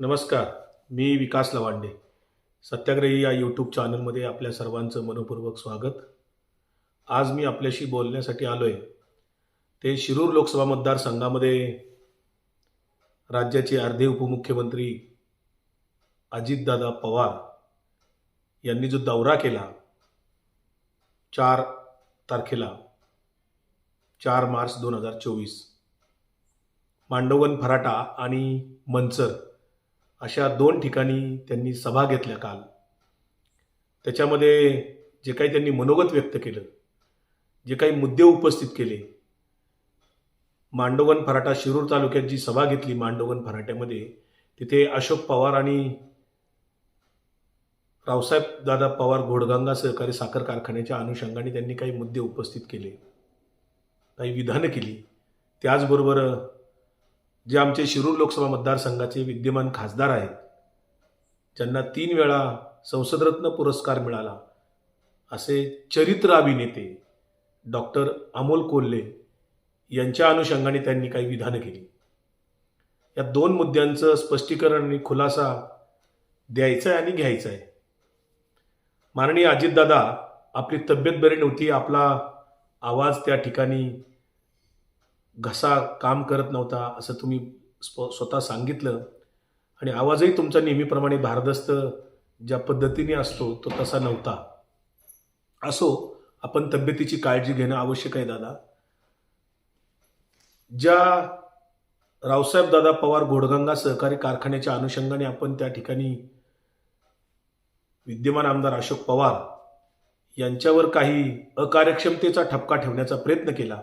नमस्कार मी विकास लवांडे. सत्याग्रही या यूट्यूब चॅनलमध्ये आपल्या सर्वांचं मनपूर्वक स्वागत. आज मी आपल्याशी बोलण्यासाठी आलो आहे ते शिरूर लोकसभा मतदारसंघामध्ये राज्याचे अर्धे उपमुख्यमंत्री अजितदादा पवार यांनी जो दौरा केला चार तारखेला चार मार्च दोन हजार चोवीस. मांडवगन फराटा आणि मंचर अशा दोन ठिकाणी त्यांनी सभा घेतल्या काल. त्याच्यामध्ये जे काही त्यांनी मनोगत व्यक्त केलं जे काही मुद्दे उपस्थित केले मांडोगन फराटा शिरूर तालुक्यात जी सभा घेतली मांडोगन फराट्यामध्ये तिथे अशोक पवार आणि रावसाहेब दादा पवार घोडगंगा सहकारी साखर कारखान्याच्या अनुषंगाने त्यांनी काही मुद्दे उपस्थित केले काही विधानं केली. त्याचबरोबर जे आमचे शिरूर लोकसभा मतदारसंघाचे विद्यमान खासदार आहेत ज्यांना तीन वेळा संसदरत्न पुरस्कार मिळाला असे चरित्र अभिनेते डॉक्टर अमोल कोल्हे यांच्या अनुषंगाने त्यांनी काही विधानं केली. या दोन मुद्द्यांचं स्पष्टीकरण आणि खुलासा द्यायचा आहे आणि घ्यायचा आहे माननीय अजितदादा आपली तब्येत बरी नव्हती आपला आवाज त्या ठिकाणी घसा काम करत नव्हता असं तुम्ही स्व स्वतः सांगितलं. आणि आवाजही तुमचा नेहमीप्रमाणे भारदस्त ज्या पद्धतीने असतो तो तसा नव्हता. असो आपण तब्येतीची काळजी घेणं आवश्यक आहे दादा. ज्या रावसाहेब दादा पवार घोडगंगा सहकारी कारखान्याच्या अनुषंगाने आपण त्या ठिकाणी विद्यमान आमदार अशोक पवार यांच्यावर काही अकार्यक्षमतेचा ठपका ठेवण्याचा प्रयत्न केला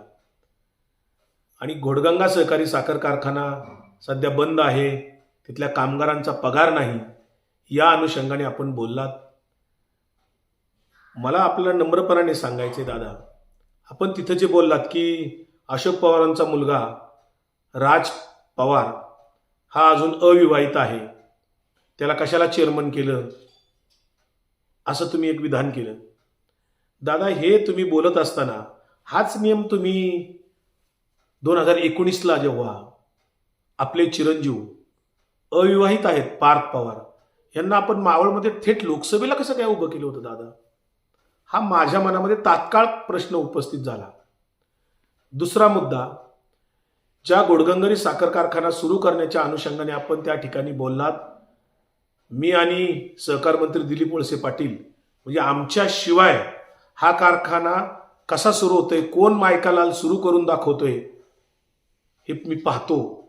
आणि घोडगंगा सहकारी साखर कारखाना सध्या बंद आहे तिथल्या कामगारांचा पगार नाही या अनुषंगाने आपण बोललात. मला आपल्याला नम्रपणाने सांगायचे दादा. आपण तिथं जे बोललात की अशोक पवारांचा मुलगा राज पवार हा अजून अविवाहित आहे त्याला कशाला चेअरमन केलं? असं तुम्ही एक विधान केलं. दादा हे तुम्ही बोलत असताना हाच नियम तुम्ही दोन हजार एकोणीसला जेव्हा आपले चिरंजीव अविवाहित आहेत पार्थ पवार यांना आपण मावळमध्ये थेट लोकसभेला कसं काय उभं केलं होतं दादा? हा माझ्या मनामध्ये तात्काळ प्रश्न उपस्थित झाला. दुसरा मुद्दा ज्या गोडगंगरी साखर कारखाना सुरू करण्याच्या अनुषंगाने आपण त्या ठिकाणी बोललात मी आणि सहकार मंत्री दिलीप वळसे पाटील म्हणजे आमच्या शिवाय हा कारखाना कसा सुरू होतोय कोण मायकालाल सुरू करून दाखवतोय हे मी पाहतो.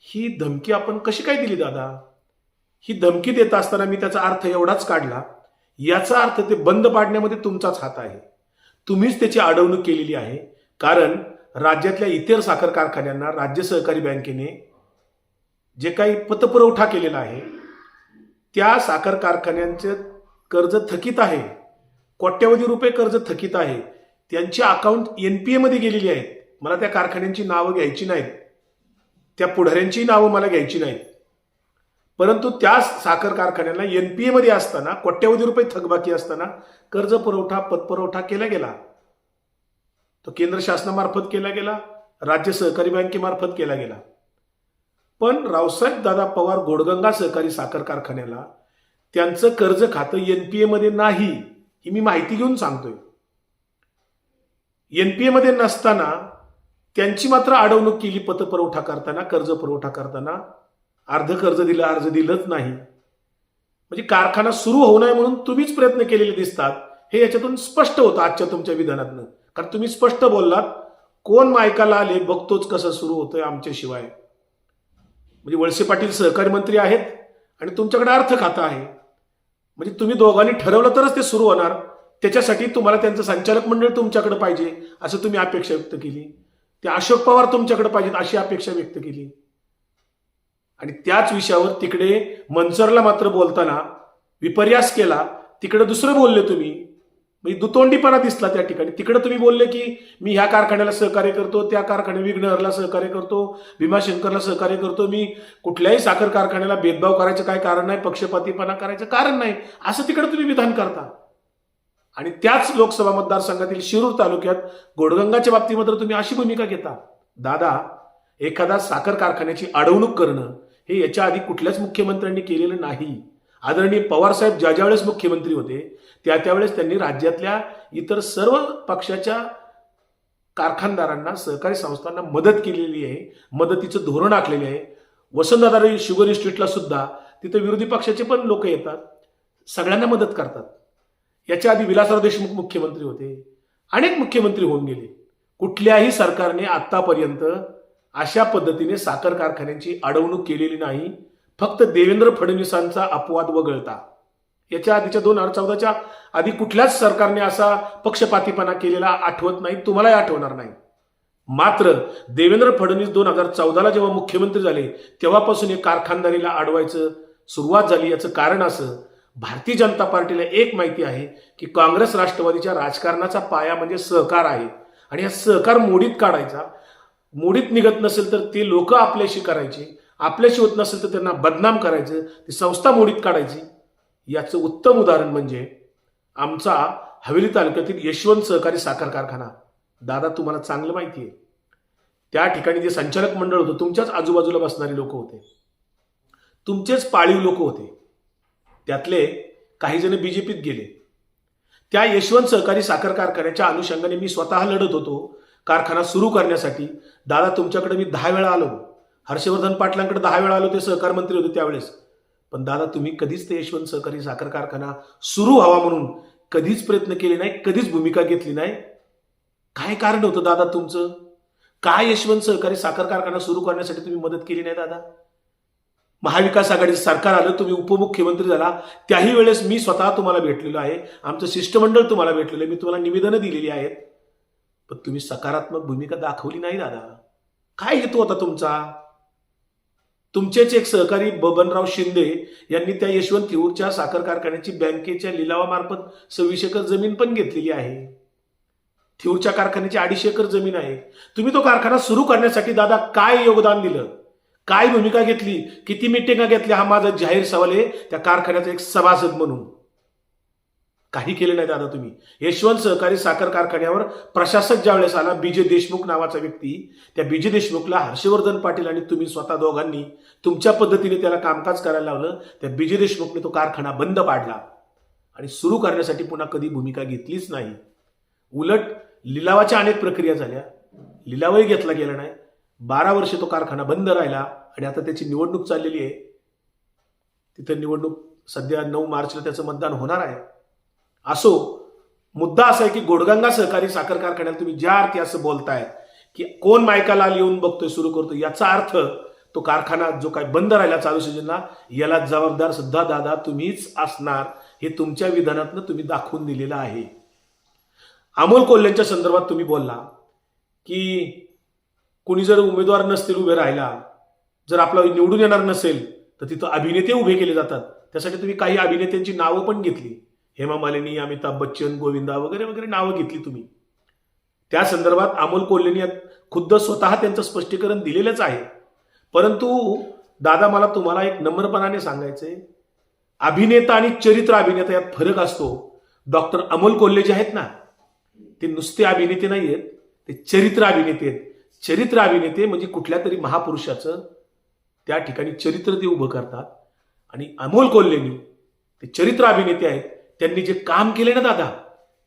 ही धमकी आपण कशी काय दिली दादा? ही धमकी देत असताना मी त्याचा अर्थ एवढाच काढला. याचा अर्थ ते बंद पाडण्यामध्ये तुमचाच हात आहे. तुम्हीच त्याची अडवणूक केलेली आहे. कारण राज्यातल्या इतर साखर कारखान्यांना राज्य सहकारी बँकेने जे काही पतपुरवठा केलेला आहे त्या साखर कारखान्यांचं कर्ज थकीत आहे. कोट्यवधी रुपये कर्ज थकीत आहे. त्यांची अकाउंट एन पी एमध्ये गेलेली आहेत. मला त्या कारखान्यांची नावं घ्यायची नाहीत. त्या पुढाऱ्यांची नावं मला घ्यायची नाहीत. परंतु त्या साखर कारखान्यांना एन पी एमध्ये असताना कोट्यवधी रुपये थकबाकी असताना कर्ज पुरवठा पतपुरवठा केला गेला. तो केंद्र शासनामार्फत केला गेला राज्य सहकारी बँकेमार्फत केला गेला. पण रावसाहेब दादा पवार गोडगंगा सहकारी साखर कारखान्याला त्यांचं कर्ज खातं एन पी एमध्ये नाही ही मी माहिती घेऊन सांगतोय. एन पी एमध्ये नसताना त्यांची मात्र अडवणूक केली पतपुरवठा करताना कर्ज पुरवठा करताना. अर्ध कर्ज दिलं अर्ज दिलंच नाही. म्हणजे कारखाना सुरू होऊ नये म्हणून तुम्हीच प्रयत्न केलेले दिसतात. हे याच्यातून स्पष्ट होतं आजच्या तुमच्या विधानातनं. कारण तुम्ही स्पष्ट बोललात कोण मायकाला आले बघतोच कसं सुरू होतंय आमच्याशिवाय म्हणजे वळसे पाटील सहकारी मंत्री आहेत आणि तुमच्याकडे अर्थ खातं आहे. म्हणजे तुम्ही दोघांनी ठरवलं तरच ते सुरू होणार. त्याच्यासाठी तुम्हाला त्यांचं संचालक मंडळ तुमच्याकडे पाहिजे असं तुम्ही अपेक्षा व्यक्त केली. ते अशोक पवार तुमच्याकडे पाहिजेत अशी अपेक्षा व्यक्त केली. आणि त्याच विषयावर तिकडे मनसरला मात्र बोलताना विपर्यास केला. तिकडे दुसरं बोलले तुम्ही. म्हणजे दुतोंडीपणा दिसला त्या ठिकाणी. तिकडे तुम्ही बोलले की मी ह्या कारखान्याला सहकार्य करतो त्या कारखान्या विघ्नहरला सहकार्य करतो भीमाशंकरला सहकार्य करतो. मी कुठल्याही साखर कारखान्याला भेदभाव करायचं काय कारण नाही पक्षपातीपणा करायचं कारण नाही. असं तिकडे तुम्ही विधान करता. आणि त्याच लोकसभा मतदारसंघातील शिरूर तालुक्यात गोडगंगाच्या बाबतीमध्ये तुम्ही अशी भूमिका घेता. दादा एखादा साखर कारखान्याची अडवणूक करणं हे याच्या आधी कुठल्याच मुख्यमंत्र्यांनी केलेलं नाही. आदरणीय पवारसाहेब ज्या ज्यावेळेस मुख्यमंत्री होते त्या त्यावेळेस त्यांनी राज्यातल्या इतर सर्व पक्षाच्या कारखानदारांना सहकारी संस्थांना मदत केलेली आहे मदतीचं धोरण आखलेले आहे. वसंतदादा शुगर इन्स्टिट्यूटला सुद्धा तिथे विरोधी पक्षाचे पण लोक येतात सगळ्यांना मदत करतात. याच्या आधी विलासराव देशमुख मुख्यमंत्री होते. अनेक मुख्यमंत्री होऊन गेले. कुठल्याही सरकारने आतापर्यंत अशा पद्धतीने साखर कारखान्यांची अडवणूक केलेली नाही. फक्त देवेंद्र फडणवीसांचा अपवाद वगळता. याच्या आधीच्या दोन हजार चौदाच्या आधी कुठल्याच सरकारने असा पक्षपातीपणा केलेला आठवत नाही तुम्हालाही आठवणार नाही. मात्र देवेंद्र फडणवीस दोन हजार चौदाला जेव्हा मुख्यमंत्री झाले तेव्हापासून हे कारखानदारीला अडवायचं सुरुवात झाली याचं कारण असं भारतीय जनता पार्टीला एक माहिती आहे की काँग्रेस राष्ट्रवादीच्या राजकारणाचा पाया म्हणजे सहकार आहे. आणि हा सहकार मोडीत काढायचा. मोडीत निघत नसेल तर ते लोक आपल्याशी करायचे. आपल्याशी होत नसेल तर त्यांना बदनाम करायचं. ती संस्था मोडीत काढायची. याचं उत्तम उदाहरण म्हणजे आमचा हवेली तालुक्यातील यशवंत सहकारी साखर कारखाना. दादा तुम्हाला चांगलं माहिती आहे. त्या ठिकाणी जे संचालक मंडळ होतं तुमच्याच आजूबाजूला बसणारे लोक होते. तुमचेच पाळीव लोक होते. त्यातले काही जण बीजेपीत गेले. त्या यशवंत सहकारी साखर कारखान्याच्या अनुषंगाने मी स्वतः लढत होतो कारखाना सुरू करण्यासाठी. दादा तुमच्याकडे मी दहा वेळा आलो. हर्षवर्धन पाटलांकडे दहा वेळा आलो ते सहकार मंत्री होते त्यावेळेस. पण दादा तुम्ही कधीच ते यशवंत सहकारी साखर कारखाना सुरू व्हावा म्हणून कधीच प्रयत्न केले नाही कधीच भूमिका घेतली नाही. काय कारण होतं दादा तुमचं? काय यशवंत सहकारी साखर कारखाना सुरू करण्यासाठी तुम्ही मदत केली नाही दादा? महाविकास आघाडीचं सरकार आलं तुम्ही उपमुख्यमंत्री झाला. त्याही वेळेस मी स्वतः तुम्हाला भेटलेलो आहे. आमचं शिष्टमंडळ तुम्हाला भेटलेलं आहे. मी तुम्हाला निवेदनं दिलेली आहेत. पण तुम्ही सकारात्मक भूमिका दाखवली नाही दादा. काय हेतू होता तुमचा? तुमचेच एक सहकारी बबनराव शिंदे यांनी त्या यशवंत थिऊरच्या साखर कारखान्याची बँकेच्या लिलावामार्फत सव्वीस एकर जमीन पण घेतलेली आहे. थिऊरच्या कारखान्याची अडीचशे एकर जमीन आहे. तुम्ही तो कारखाना सुरू करण्यासाठी दादा काय योगदान दिलं? काय भूमिका घेतली? किती मिटिंगा घेतल्या? हा माझा जाहीर सवाल आहे. त्या कारखान्याचा एक सभासद म्हणून. काही केले नाही दादा तुम्ही. यशवंत सहकारी साखर कारखान्यावर प्रशासक ज्यावेळेस आला बीजे देशमुख नावाचा व्यक्ती त्या बीजे देशमुखला हर्षवर्धन पाटील आणि तुम्ही स्वतः दोघांनी तुमच्या पद्धतीने त्याला कामकाज करायला लावलं. त्या बीजे देशमुखने तो कारखाना बंद पाडला. आणि सुरू करण्यासाठी पुन्हा कधी भूमिका घेतलीच नाही. उलट लिलावाच्या अनेक प्रक्रिया झाल्या. लिलावही घेतला गेला नाही. बारा वर्षे तो कारखाना बंद राहिला आणि आता त्याची निवडणूक चाललेली आहे. तिथं निवडणूक सध्या नऊ मार्चला त्याचं मतदान होणार आहे. असो मुद्दा असा आहे की गोडगंगा सहकारी साखर कारखान्याला तुम्ही ज्या अर्थी असं बोलताय की कोण मायकाला येऊन बघतोय सुरू करतोय याचा अर्थ तो कारखाना जो काय बंद राहिला चालू सीजनला याला जबाबदार सुद्धा दादा तुम्हीच असणार हे तुमच्या विधानातनं तुम्ही दाखवून दिलेलं आहे. अमोल कोल्ह्यांच्या संदर्भात तुम्ही बोलला की कोणी जर उमेदवार नसतील उभे राहिला जर आपला निवडून येणार नसेल तर तिथं अभिनेते उभे केले जातात. त्यासाठी तुम्ही काही अभिनेत्यांची नावं पण घेतली. हेमा मालिनी अमिताभ बच्चन गोविंदा वगैरे वगैरे नावं घेतली तुम्ही. त्या संदर्भात अमोल कोल्हेनी खुद्द स्वतः त्यांचं स्पष्टीकरण दिलेलंच आहे. परंतु दादा मला तुम्हाला एक नम्रपणाने सांगायचंय. अभिनेता आणि चरित्र अभिनेता यात फरक असतो. डॉक्टर अमोल कोल्हे जे आहेत ना ते नुसते अभिनेते नाही आहेत ते चरित्र अभिनेते आहेत. चरित्र अभिनेते म्हणजे कुठल्या तरी महापुरुषाचं त्या ठिकाणी चरित्र ते उभं करतात. आणि अमोल कोल्हेनी ते चरित्र अभिनेते आहेत. त्यांनी जे काम केले ना दादा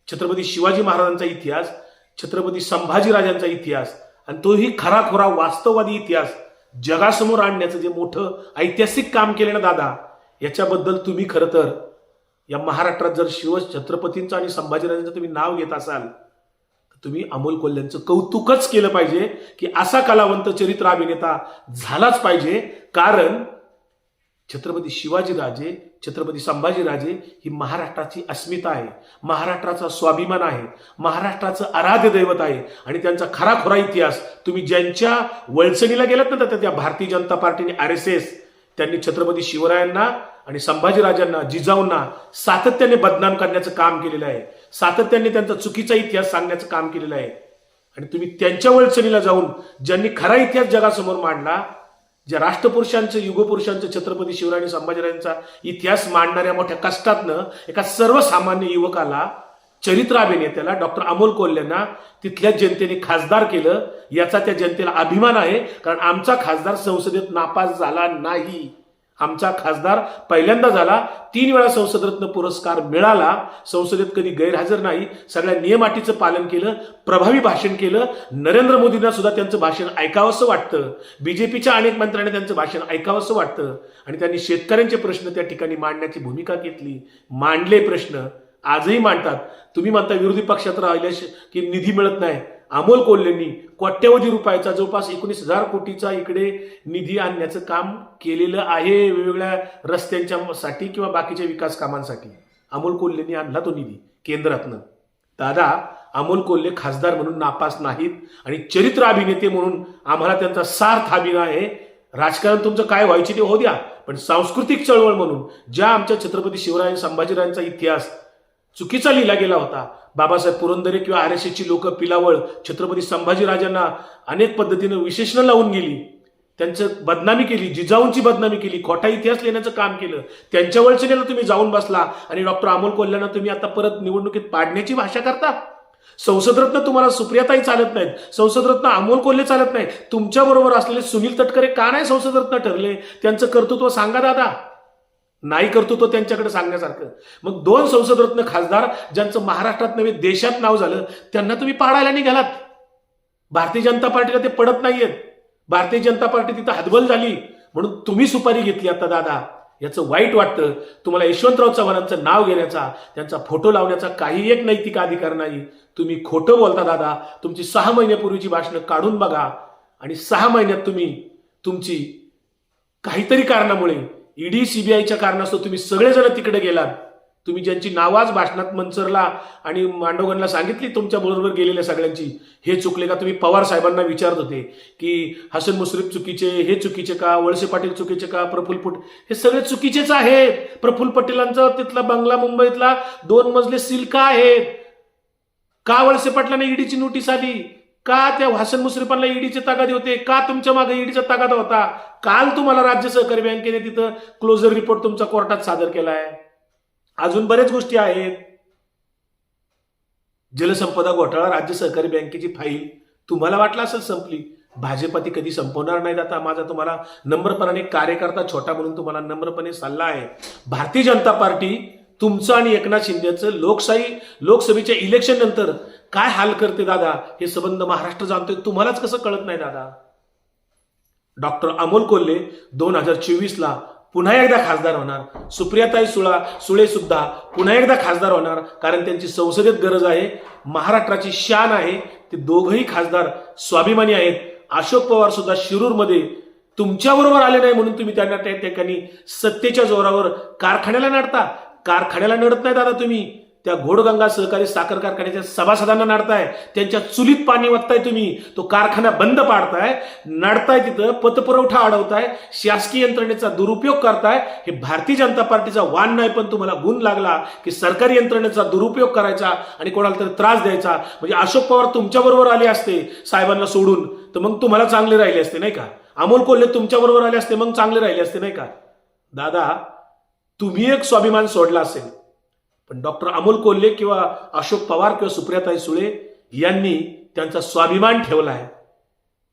छत्रपती शिवाजी महाराजांचा इतिहास छत्रपती संभाजीराजांचा इतिहास आणि तोही खराखोरा वास्तववादी इतिहास जगासमोर आणण्याचं जे मोठं ऐतिहासिक काम केले ना दादा याच्याबद्दल तुम्ही खरं तर या महाराष्ट्रात जर शिव छत्रपतींचं आणि संभाजीराजांचं तुम्ही नाव घेत असाल तुम्ही अमोल कोल्ह्यांचं कौतुकच केलं पाहिजे की असा कलावंत चरित्र अभिनेता झालाच पाहिजे. कारण छत्रपती शिवाजीराजे छत्रपती संभाजीराजे ही महाराष्ट्राची अस्मिता आहे. महाराष्ट्राचा स्वाभिमान आहे. महाराष्ट्राचं आराध्य दैवत आहे. आणि त्यांचा खराखोरा इतिहास तुम्ही ज्यांच्या वळसणीला गेलात ना तर त्या भारतीय जनता पार्टीने आर एस एस त्यांनी छत्रपती शिवरायांना आणि संभाजीराजांना जिजाऊंना सातत्याने बदनाम करण्याचं काम केलेलं आहे. सातत्याने त्यांचा चुकीचा इतिहास सांगण्याचं काम केलेलं आहे. आणि तुम्ही त्यांच्या वळचणीला जाऊन ज्यांनी खरा इतिहास जगासमोर मांडला ज्या राष्ट्रपुरुषांचं युगपुरुषांचं छत्रपती शिवराय आणि संभाजीराजांचा इतिहास मांडणाऱ्या मोठ्या कष्टातनं एका सर्वसामान्य युवकाला चरित्र अभिनेत्याला डॉक्टर अमोल कोल्हेंना तिथल्या जनतेने खासदार केलं. याचा त्या जनतेला अभिमान आहे कारण आमचा खासदार संसदेत नापास झाला नाही. आमचा खासदार पहिल्यांदा झाला. तीन वेळा संसदरत्न पुरस्कार मिळाला. संसदेत कधी गैरहजर नाही. सगळ्या नियमाटीचं पालन केलं. प्रभावी भाषण केलं. नरेंद्र मोदींना सुद्धा त्यांचं भाषण ऐकावंसं वाटतं. बीजेपीच्या अनेक मंत्र्यांना त्यांचं भाषण ऐकावंसं वाटतं. आणि त्यांनी शेतकऱ्यांचे प्रश्न त्या ठिकाणी मांडण्याची भूमिका घेतली. मांडले प्रश्न. आजही मांडतात. तुम्ही म्हणता विरोधी पक्षात राहिल्या की निधी मिळत नाही. अमोल कोल्हेंनी कोट्यवधी रुपयाचा जवळपास एकोणीस हजार कोटीचा इकडे निधी आणण्याचं काम केलेलं आहे वेगवेगळ्या रस्त्यांच्या साठी किंवा बाकीच्या विकास कामांसाठी. अमोल कोल्हेंनी आणला तो निधी केंद्रातनं. दादा अमोल कोल्हे खासदार म्हणून नापास नाहीत आणि चरित्र अभिनेते म्हणून आम्हाला त्यांचा सार्थ अभिनय आहे. राजकारण तुमचं काय व्हायचे ते हो द्या पण सांस्कृतिक चळवळ म्हणून ज्या आमच्या छत्रपती शिवराय संभाजीरायांचा इतिहास चुकीचा लिहिला गेला होता. बाबासाहेब पुरंदरे किंवा आर एस एसची लोक पिलावळ छत्रपती संभाजीराजांना अनेक पद्धतीनं विशेषणं लावून गेली. त्यांचं बदनामी केली जिजाऊंची बदनामी केली खोटा इतिहास लिहिण्याचं काम केलं. त्यांच्या वळचनेला तुम्ही जाऊन बसला आणि डॉक्टर अमोल कोल्ह्यांना तुम्ही आता परत निवडणुकीत पाडण्याची भाषा करता? संसदरत्न तुम्हाला सुप्रियाताही चालत नाहीत. संसदरत्न अमोल कोल्हे चालत नाही तुमच्याबरोबर असलेले सुनील तटकरे का नाही संसदरत्न ठरले? त्यांचं कर्तृत्व सांगा दादा. नाही करतो तो त्यांच्याकडे सांगण्यासारखं. मग दोन संसदरत्न खासदार ज्यांचं महाराष्ट्रात नव्हे देशात नाव झालं त्यांना तुम्ही पाडायला निघालात. भारतीय जनता पार्टीला ते पडत नाहीयेत? भारतीय जनता पार्टी तिथं हतबल झाली. म्हणून तुम्ही सुपारी घेतली आता दादा. याचं वाईट वाटतं. तुम्हाला यशवंतराव चव्हाणांचं नाव घेण्याचा त्यांचा फोटो लावण्याचा काही एक नैतिक अधिकार नाही. तुम्ही खोटं बोलता दादा. तुमची सहा महिन्यापूर्वीची भाषणं काढून बघा. आणि सहा महिन्यात तुम्ही तुमची काहीतरी कारणामुळे ईडी सीबीआयच्या कारणास्तव तुम्ही सगळेजण तिकडे गेलात. तुम्ही ज्यांची नावाज भाषणात मंचरला आणि मांडवगणला सांगितली तुमच्या बरोबर गेलेल्या सगळ्यांची हे चुकले का? तुम्ही पवार साहेबांना विचारत होते की हसन मुश्रीफ चुकीचे हे चुकीचे का? वळसे पाटील चुकीचे का? प्रफुल पट हे सगळे चुकीचेच आहेत. प्रफुल्ल पटेलांचा तिथला बंगला मुंबईतला दोन मजले सील का आहेत? का वळसे पाटलांना ईडीची नोटीस आली? का त्या हसन मुश्रीफांना ईडीचे तागादे होते? का तुमच्या मागे ईडीचा तागादा होता? काल तुम्हाला राज्य सहकारी बँकेने तिथं क्लोजर रिपोर्ट तुमचा कोर्टात सादर केलाय. अजून बरेच गोष्टी आहेत. जलसंपदा घोटाळा राज्य सहकारी बँकेची फाईल तुम्हाला वाटलं असेल संपली? भाजपा ती कधी संपवणार नाहीत आता. माझा तुम्हाला नम्रपणाने कार्यकर्ता छोटा म्हणून तुम्हाला नम्रपणे सल्ला आहे. भारतीय जनता पार्टी तुमचं आणि एकनाथ शिंदेचं लोकशाही लोकसभेच्या इलेक्शन नंतर काय हाल करते दादा? हे संबंध महाराष्ट्र जाणतोय. तुम्हालाच कसं कळत नाही दादा? डॉक्टर अमोल कोल्हे दोन हजार चोवीसला पुन्हा एकदा खासदार होणार. सुप्रियाताई सुळा सुळे सुद्धा पुन्हा एकदा खासदार होणार कारण त्यांची संसदेत गरज आहे. महाराष्ट्राची शान आहे. ते दोघही खासदार स्वाभिमानी आहेत. अशोक पवार सुद्धा शिरूरमध्ये तुमच्याबरोबर आले नाही म्हणून तुम्ही त्यांना त्या ठिकाणी सत्तेच्या जोरावर कारखान्याला नडता. कारखान्याला नडत नाही दादा तुम्ही. त्या घोडगंगा सहकारी साखर कारखान्याच्या सभासदांना नाडताय. त्यांच्या चुलीत पाणी वाटताय तुम्ही. तो कारखाना बंद पाडताय. नाडताय तिथं पतपुरवठा अडवताय. शासकीय यंत्रणेचा दुरुपयोग करताय. हे भारतीय जनता पार्टीचा वाण नाही पण तुम्हाला गुण लागला की सरकारी यंत्रणेचा दुरुपयोग करायचा आणि कोणाला तरी त्रास द्यायचा. म्हणजे अशोक पवार तुमच्याबरोबर आले असते साहेबांना सोडून तर मग तुम्हाला चांगले राहिले असते नाही का? अमोल कोल्हे तुमच्या बरोबर आले असते मग चांगले राहिले असते नाही का? दादा तुम्ही एक स्वाभिमान सोडला असेल. पण डॉक्टर अमोल कोल्हे किंवा अशोक पवार किंवा सुप्रियाताई सुळे यांनी त्यांचा स्वाभिमान ठेवला आहे.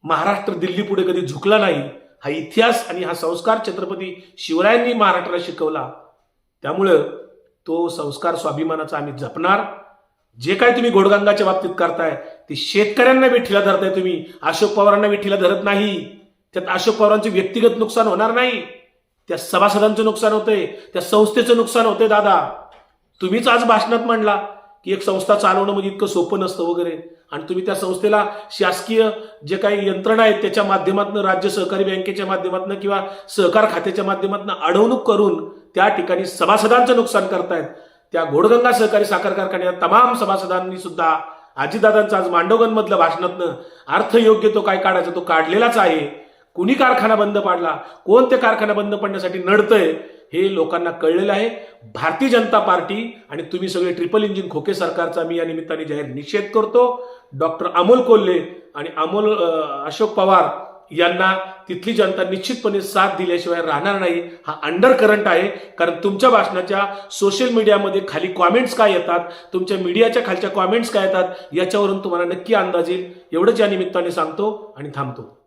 महाराष्ट्र दिल्ली पुढे कधी झुकला नाही हा इतिहास आणि हा संस्कार छत्रपती शिवरायांनी महाराष्ट्राला शिकवला. त्यामुळं तो संस्कार स्वाभिमानाचा आम्ही जपणार. जे काय तुम्ही घोडगंगाच्या बाबतीत करताय ते शेतकऱ्यांना वेठीला धरताय तुम्ही. अशोक पवारांना वेठीला धरत नाही. त्यात अशोक पवारांचे व्यक्तिगत नुकसान होणार नाही. त्या सभासदांचं नुकसान होतंय त्या संस्थेचं नुकसान होतंय दादा. तुम्हीच आज भाषणात मांडला की एक संस्था चालवणं म्हणजे इतकं सोपं नसतं वगैरे. आणि तुम्ही त्या संस्थेला शासकीय जे काही यंत्रणा आहेत त्याच्या माध्यमातून राज्य सहकारी बँकेच्या माध्यमातून किंवा सहकार खात्याच्या माध्यमातून अडवणूक करून त्या ठिकाणी सभासदांचं नुकसान करतायत. त्या घोडगंगा सहकारी साखर कारखान्यात तमाम सभासदांनी सुद्धा आजीदादांचं आज मांडवगणमधल्या भाषणातनं अर्थ योग्य तो काय काढायचा तो काढलेलाच आहे. कुणी कारखाना बंद पाडला? कोण ते कारखाना बंद पडण्यासाठी नडतंय? हे लोकांना कळलेलं आहे. भारतीय जनता पार्टी आणि तुम्ही सगळे ट्रिपल इंजिन खोके सरकारचा मी या निमित्ताने जाहीर निषेध करतो. डॉक्टर अमोल कोल्हे आणि अमोल अशोक पवार यांना तिथली जनता निश्चितपणे साथ दिल्याशिवाय राहणार नाही. हा अंडर करंट आहे. कारण तुमच्या भाषणाच्या सोशल मीडियामध्ये खाली कॉमेंट्स काय येतात? तुमच्या मीडियाच्या खालच्या कॉमेंट्स काय येतात? याच्यावरून तुम्हाला नक्की अंदाज येईल. एवढंच या निमित्ताने सांगतो आणि थांबतो.